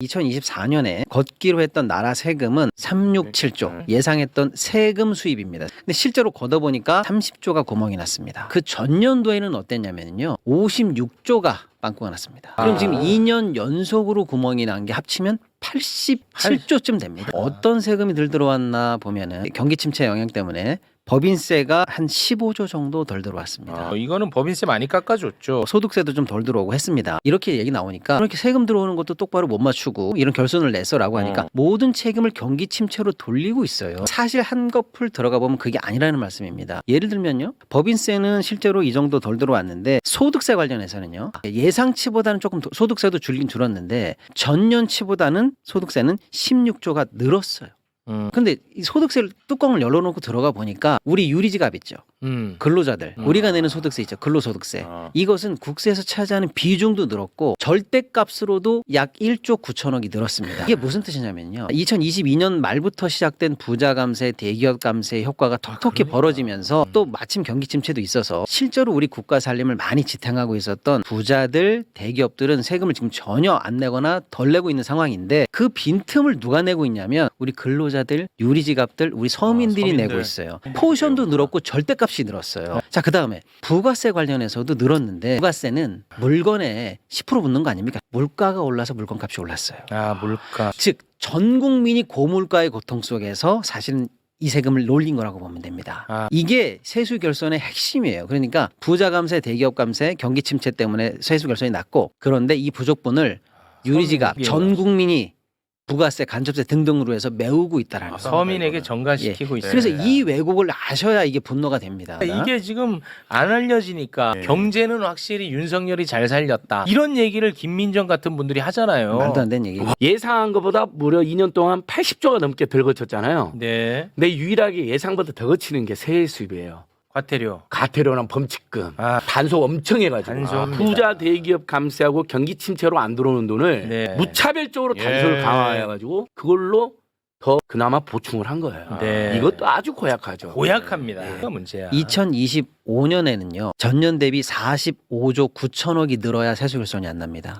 2024년에 걷기로 했던 나라 세금은 367조 예상했던 세금 수입입니다. 근데 실제로 걷어보니까 30조가 구멍이 났습니다. 그 전년도에는 어땠냐면요. 56조가 빵꾸가 났습니다. 그럼 아. 지금 2년 연속으로 구멍이 난 게 합치면 87조쯤 됩니다. 어떤 세금이 들 들어왔나 보면은 경기 침체 영향 때문에 법인세가 한 15조 정도 덜 들어왔습니다. 어, 이거는 법인세 많이 깎아줬죠. 소득세도 좀 덜 들어오고 했습니다. 이렇게 얘기 나오니까 이렇게 세금 들어오는 것도 똑바로 못 맞추고 이런 결손을 냈어라고 하니까 어. 모든 책임을 경기 침체로 돌리고 있어요. 사실 한꺼풀 들어가 보면 그게 아니라는 말씀입니다. 예를 들면요. 법인세는 실제로 이 정도 덜 들어왔는데 소득세 관련해서는요. 예상치보다는 조금 더- 소득세도 줄긴 줄었는데 전년치보다는 소득세는 16조가 늘었어요. 음. 근데 이 소득세를 뚜껑을 열어놓고 들어가 보니까 우리 유리지갑 있죠. 음. 근로자들 음. 우리가 내는 소득세 있죠 근로소득세 아. 이것은 국세에서 차지하는 비중도 늘었고 절대값으로도 약 1조 9천억이 늘었습니다 이게 무슨 뜻이냐면요 2022년 말부터 시작된 부자 감세 대기업 감세 효과가 톡톡히 벌어지면서 또 마침 경기 침체도 있어서 실제로 우리 국가 살림을 많이 지탱하고 있었던 부자들 대기업들은 세금을 지금 전혀 안 내거나 덜 내고 있는 상황인데 그 빈틈을 누가 내고 있냐면 우리 근로자 들 유리지갑들 우리 서민들이 서민들. 내고 있어요 포션도 늘었고 절대값이 늘었어요. 자, 그 다음에 부가세 관련해서도 늘었는데 부가세는 물건에 10% 붙는 거 아닙니까? 물가가 올라서 물건값이 올랐어요. 아 물가. 즉, 전 국민이 고물가의 고통 속에서 사실은 이 세금을 놀린 거라고 보면 됩니다. 아. 이게 세수 결손의 핵심이에요. 그러니까 부자 감세, 대기업 감세, 경기 침체 때문에 세수 결손이 낮고 그런데 이 부족분을 유리지갑 서민에게 전 국민이 부가세, 간접세 등등으로 해서 메우고 있다라는 아, 거예요. 서민에게 전가시키고 있어요. 그래서 이 왜곡을 아셔야 이게 분노가 됩니다. 이게 지금 안 알려지니까 네. 경제는 확실히 윤석열이 잘 살렸다. 이런 얘기를 김민정 같은 분들이 하잖아요. 말도 안 되는 얘기. 예상한 것보다 무려 2년 동안 80조가 넘게 덜 거쳤잖아요. 네. 근데 유일하게 예상보다 더 거치는 게 세액 수입이에요. 과태료. 가태료랑 범칙금, 아. 단속 엄청 해가지고 단속입니다. 부자 대기업 감세하고 경기 침체로 안 들어오는 돈을 네. 무차별적으로 예. 단속을 강화해가지고 그걸로 더 그나마 보충을 한 거예요. 네. 이것도 아주 고약하죠. 고약합니다. 네. 그가 문제야. 2025년에는요 전년 대비 45조 9천억이 늘어야 세수 결손이 안 납니다.